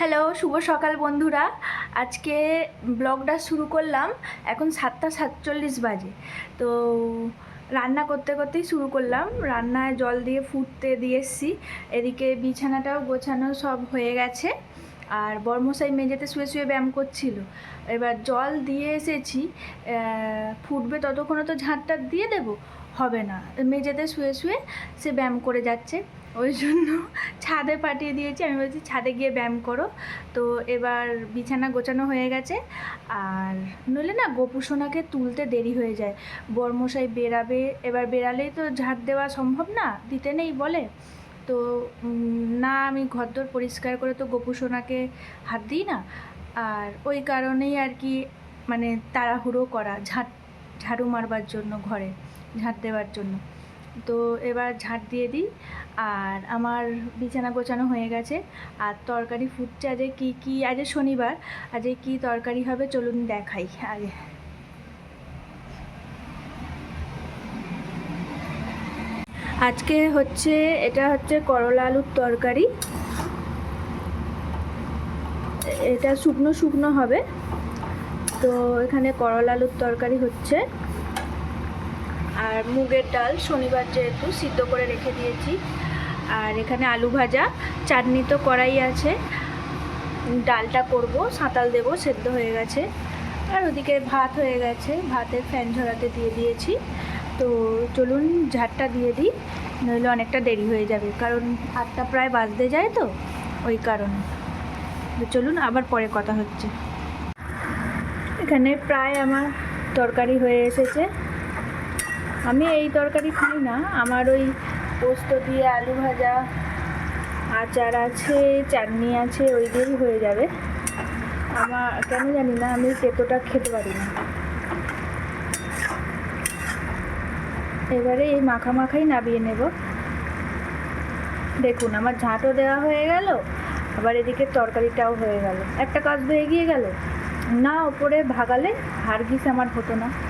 Hello, শুভ সকাল বন্ধুরা। আজকে ব্লগটা শুরু করলাম এখন সাতটা সাতচল্লিশ বাজে। তো রান্না করতে করতেই শুরু করলাম। রান্নায় জল দিয়ে ফুটতে দিয়ে এসছি। এদিকে বিছানাটাও গোছানো সব হয়ে গেছে। আর বর্মশাই মেঝেতে শুয়ে শুয়ে ব্যায়াম করছিল। এবার জল দিয়ে এসেছি। ফুটবে ততক্ষণে তো ঝাঁটটা দিয়ে দেবো? হবে না। মেঝেতে শুয়ে শুয়ে সে ব্যায়াম করে যাচ্ছে। ওই জন্য ছাদে পাঠিয়ে দিয়েছি। আমি বলছি, ছাদে গিয়ে ব্যায়াম করো। তো এবার বিছানা গোছানো হয়ে গেছে। আর নইলে না গোপুসোনাকে তুলতে দেরি হয়ে যায়। বর্মশাই বেরাবে, এবার বেরালেই তো ঝাড় দেওয়া সম্ভব না, দিতে নেই বলে। তো না আমি ঘরদোর পরিষ্কার করে তো গোপুসোনাকে হাত দিই না। আর ওই কারণেই আর কি মানে তাড়াহুড়ো করা, ঝাঁট, ঝাড়ু মারবার জন্য ঘরে, ঝাঁট দেওয়ার জন্য। তো এবার ঝাঁট দিয়ে দিই। আর আমার বিছানা গোছানো হয়ে গেছে। আর তরকারি ফুটছে আজকে কী কী? আজ শনিবার। আজকে কী তরকারি হবে চলুন দেখাই আগে। আজকে হচ্ছে, এটা হচ্ছে করলা আলুর তরকারি। এটা শুকনো শুকনো হবে। তো এখানে করলা আলুর তরকারি হচ্ছে। আর মুগের ডাল শনিবার যেহেতু সিদ্ধ করে রেখে দিয়েছি। আর এখানে আলু ভাজা, চাটনি তো করাই আছে। ডালটা করব, সাঁতাল দেব, সেদ্ধ হয়ে গেছে। আর ওদিকে ভাত হয়ে গেছে, ভাতের ফ্যান ঝরাতে দিয়ে দিয়েছি। তো চলুন ঝাড়টা দিয়ে দিই, নইলে অনেকটা দেরি হয়ে যাবে, কারণ আটটা প্রায় বাজতে যায় তো, ওই কারণে। তো চলুন আবার পরে কথা হচ্ছে। এখানে প্রায় আমার তরকারি হয়ে এসেছে। আমি এই তরকারি খাই না। আমার ওই পোস্ত দিয়ে আলু ভাজা, আচার আছে, চাটনি আছে, ওই দিয়েই হয়ে যাবে। আমার, কেন জানি না, আমি তেতোটা খেতে পারি না। এবারে এই মাখা মাখাই নাবিয়ে নেব। দেখুন, আমার ঝাঁটও দেওয়া হয়ে গেল, আবার এদিকে তরকারিটাও হয়ে গেল। একটা কাজ এগিয়ে গেল। না, ওপরে ভাগালে হারগিস আমার হতো না।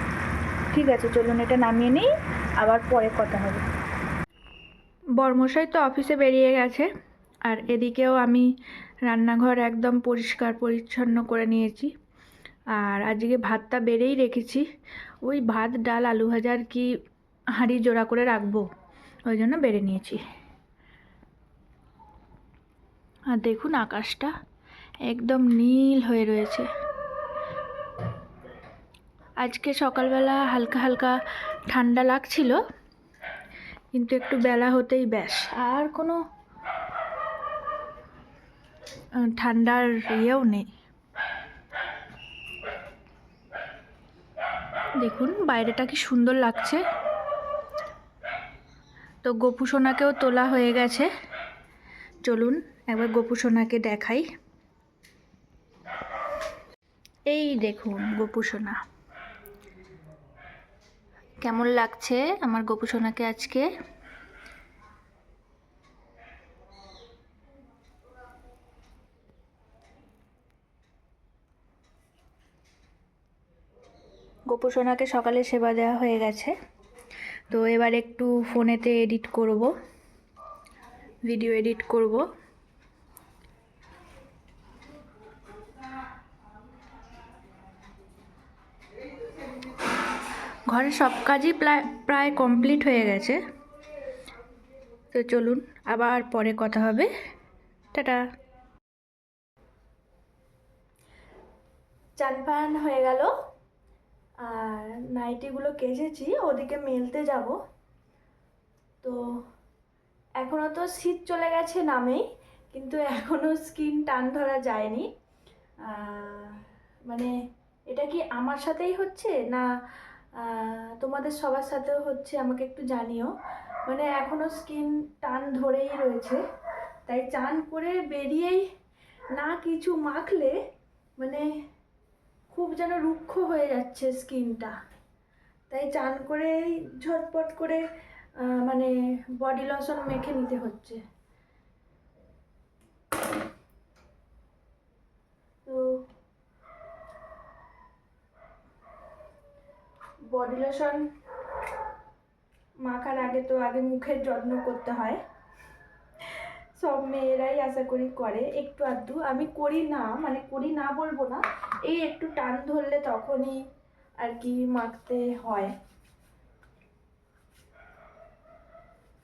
ঠিক আছে, চলুন এটা নামিয়ে নিই, আবার পরে কথা হবে। বর্মশাই তো অফিসে বেরিয়ে গেছে, আর এদিকেও আমি রান্নাঘর একদম পরিষ্কার পরিচ্ছন্ন করে নিয়েছি। আর আজকে ভাতটা বেড়েই রেখেছি, ওই ভাত, ডাল, আলু ভাজা আর কি হাঁড়ি জোড়া করে রাখব, ওই জন্য বেড়ে নিয়েছি। আর দেখুন আকাশটা একদম নীল হয়ে রয়েছে। আজকে সকালবেলা হালকা হালকা ঠান্ডা লাগছিল, কিন্তু একটু বেলা হতেই ব্যাস। আর কোনো ঠান্ডার ইয়েও নেই। দেখুন, বাইরেটা কি সুন্দর লাগছে। তো গোপু সোনাকেও তোলা হয়ে গেছে। চলুন, একবার গোপু সোনাকে দেখাই। এই দেখুন, গোপু সোনা। কেমন লাগছে আমার গোপু সোনাকে আজকে? গোপু সোনাকে সকালে সেবা দেওয়া হয়ে গেছে। তো এবার একটু ফোনেতে এডিট করব, ভিডিও এডিট করব। ঘরের সব কাজই প্রায় প্রায় কমপ্লিট হয়ে গেছে। তো চলুন, আবার পরে কথা হবে। টাটা। চান হয়ে গেল। আর নাইটিগুলো কেচেছি, ওদিকে মেলতে যাব। তো এখনও তো শীত চলে গেছে নামেই, কিন্তু এখনও স্কিন টান ধরা যায়নি। মানে এটা কি আমার সাথেই হচ্ছে না তোমাদের সবার সাথেও হচ্ছে, আমাকে একটু জানিও। মানে এখনও স্কিন টান ধরেই রয়েছে। তাই চান করে বেরিয়েই না কিছু মাখলে মানে খুব যেন রুক্ষ হয়ে যাচ্ছে স্কিনটা তাই চান করেই ঝটপট করে মানে বডি লশন মেখে নিতে হচ্ছে তো বডি লোশন মাখার আগে তো আগে মুখের যত্ন করতে হয়। সব মেয়েরাই আশা করি করে একটু আধটু আমি করি না মানে করি না বলব না, এই একটু টান ধরলে তখনই আর কি মাখতে হয়।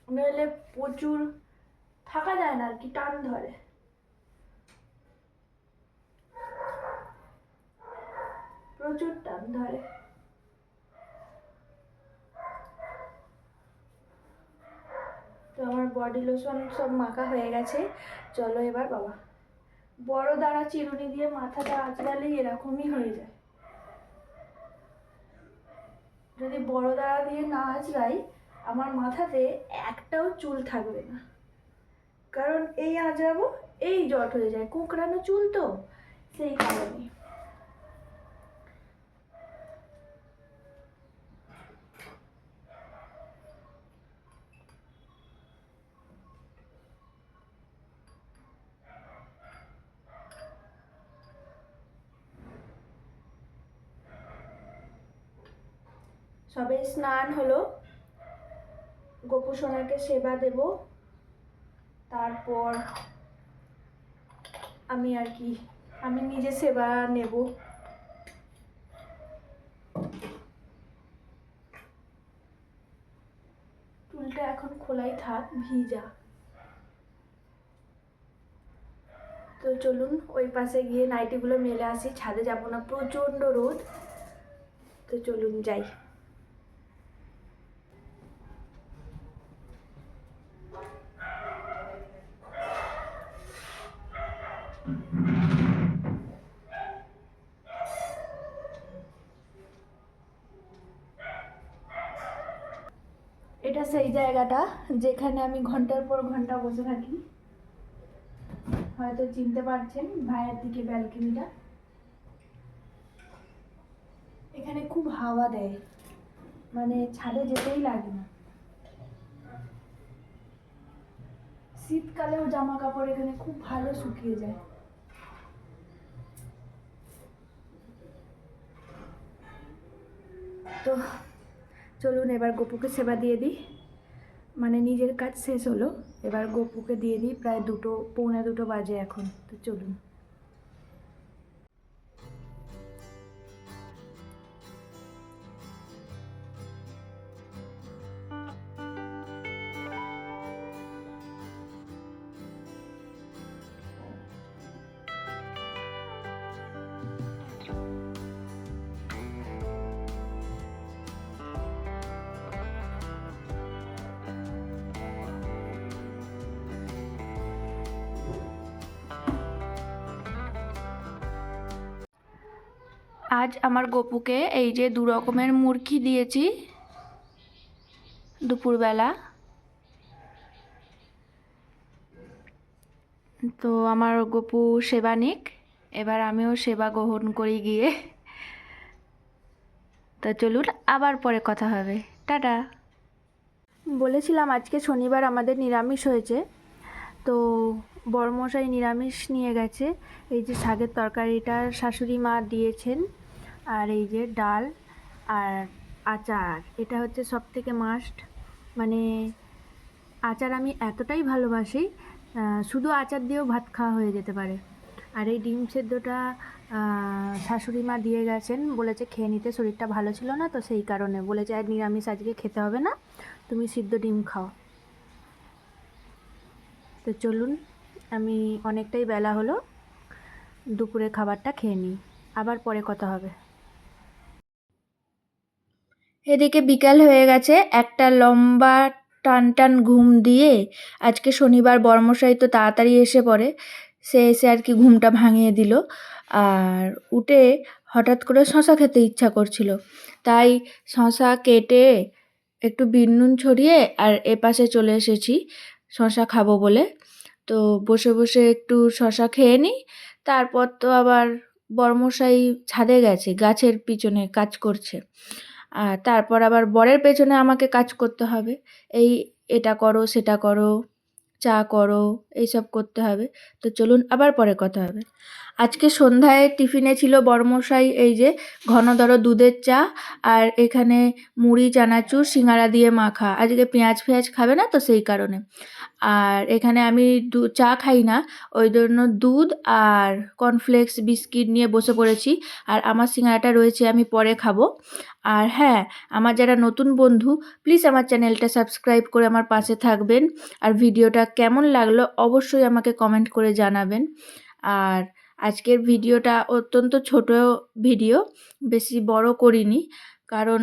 নইলে প্রচুর থাকা যায় না আর কি, টান ধরে। প্রচুর টান ধরে তো আমার বডি লোশন সব মাখা হয়ে গেছে। চলো এবার, বাবা। বড় দাঁড়া চিরুনি দিয়ে মাথাটা আঁচড়ালেই এরকমই হয়ে যায়। যদি বড় দাঁড়া দিয়ে না আঁচড়াই, আমার মাথাতে একটাও চুল থাকবে না। কারণ এই আঁচড়াবো, এই জট হয়ে যায়। কোঁকড়ানো চুল তো, সেই কারণে। সবে স্নান হলো। গোপু সোনাকে সেবা দেব। তারপর আমি আর কি, আমি নিজে সেবা নেব। চুলটা এখন খোলাই থাক, ভিজা। তো চলুন, ওই পাশে গিয়ে নাইটিগুলো মেলে আসি, ছাদে যাব না, প্রচণ্ড রোদ। তো চলুন, যাই। এটা সেই জায়গাটা যেখানে আমি ঘণ্টার পর ঘণ্টা বসে থাকি। হয়তো চিনতে পারছেন ভাইয়ের দিকে ব্যালকনিটা। এখানে খুব হাওয়া দেয়। মানে ছাদে যেতেই লাগে না। শীতকালেও জামা কাপড় এখানে খুব ভালো শুকিয়ে যায়। তো চলুন, এবার গপুকে সেবা দিয়ে দিই। মানে নিজের কাজ শেষ হলো। এবার গপুকে দিয়ে দিই, প্রায় দুটো, পৌনে দুটো বাজে এখন। তো চলুন। আজ আমার গপুকে এই যে দু রকমের মুরগি দিয়েছি দুপুরবেলা। তো আমার গপু সেবানিক এবার আমিও সেবা গ্রহণ করি গিয়ে। তো চলুন, আবার পরে কথা হবে। টাটা। বলেছিলাম আজকে শনিবার আমাদের নিরামিষ হয়েছে, তো বড়মশাই নিরামিষ নিয়ে গেছে। এই যে শাকের তরকারিটা শাশুড়ি মা দিয়েছেন। আর এই যে ডাল আর আচার, এটা হচ্ছে সব থেকে মাস্ট মানে আচার আমি এতটাই ভালোবাসি শুধু আচার দিয়েও ভাত খাওয়া হয়ে যেতে পারে। আর এই ডিম সেদ্ধটা শাশুড়ি মা দিয়ে গেছেন, বলেছে খেয়ে নিতে শরীরটা ভালো ছিল না, তো সেই কারণে। বলেছে, আর নিরামিষ আজকে খেতে হবে না, তুমি সিদ্ধ ডিম খাও। তো চলুন, আমি অনেকটাই বেলা হলো দুপুরে খাবারটা খেয়ে নিই। আবার পরে কথা হবে। এদিকে বিকাল হয়ে গেছে, একটা লম্বা টান টান ঘুম দিয়ে আজকে শনিবার বর্মশাই তো তাড়াতাড়ি এসে পড়ে, সে এসে আর কি ঘুমটা ভাঙিয়ে দিল। আর উঠে হঠাৎ করে শশা খেতে ইচ্ছা করছিল। তাই শশা কেটে একটু বিনুন ছড়িয়ে আর এপাশে চলে এসেছি শশা খাব বলে। তো বসে বসে একটু শশা খেয়ে নিই তারপর তো আবার বর্মশাই ছাদে গেছে, গাছের পিছনে কাজ করছে। আর তারপর আবার বরের পেছনে আমাকে কাজ করতে হবে। এই এটা করো, সেটা করো, চা করো, এইসব করতে হবে। তো চলুন আবার পরে কথা হবে। আজকে সন্ধ্যায় টিফিনে ছিল বড়মশাই এই যে ঘন দর দুধের চা আর এখানে মুড়ি, চানাচুর, সিঙ্গারা দিয়ে মাখা। আজকে পেঁয়াজ ফেঁয়াজ খাবে না তো সেই কারণে। আর এখানে আমি দু, চা খাই না, ওই জন্য দুধ আর কর্নফ্লেক্স বিস্কিট নিয়ে বসে পড়েছি। আর আমার সিঙ্গারাটা রয়েছে, আমি পরে খাব। আর হ্যাঁ আমার যারা নতুন বন্ধু প্লিজ আমার চ্যানেলটা সাবস্ক্রাইব করে আমার পাশে থাকবেন। আর ভিডিওটা কেমন লাগল অবশ্যই আমাকে কমেন্ট করে জানাবেন। আর আজকের ভিডিওটা অত্যন্ত ছোট ভিডিও, বেশি বড় করিনি, কারণ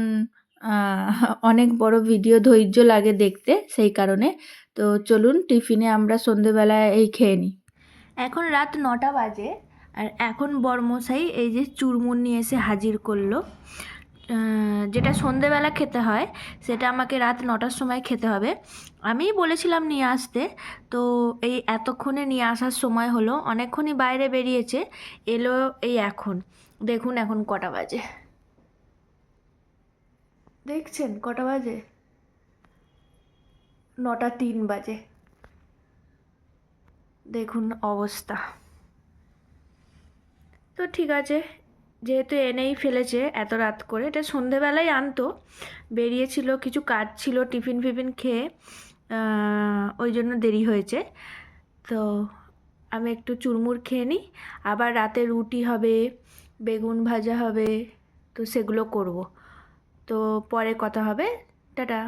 অনেক বড় ভিডিও ধৈর্য লাগে দেখতে সেই কারণে। তো চলুন টিফিনে আমরা সন্ধেবেলায় এই খেয়ে নিই। এখন রাত নটা বাজে, আর এখন বরমশাই এই যে চুরমুন নিয়ে এসে হাজির করল। যেটা সন্ধেবেলা খেতে হয়, সেটা আমাকে রাত নটার সময় খেতে হবে। আমিই বলেছিলাম নিয়ে আসতে, তো এই এতক্ষণে নিয়ে আসার সময় হলো, অনেকক্ষণই বাইরে বেরিয়েছে, এলো এই এখন। দেখুন এখন কটা বাজে। দেখছেন কটা বাজে? নটা তিন বাজে। দেখুন অবস্থা। তো ঠিক আছে যেহেতু এনেই ফেলেছে এত রাত করে, এটা সন্ধেবেলায় আনতো। বেরিয়েছিল, কিছু কাজ ছিল, টিফিন ফিফিন খেয়ে ওই জন্য দেরি হয়েছে। তো আমি একটু চুরমুর খেয়ে নিই, আবার রাতে রুটি হবে, বেগুন ভাজা হবে, তো সেগুলো করব। তো পরে কথা হবে। টাটা।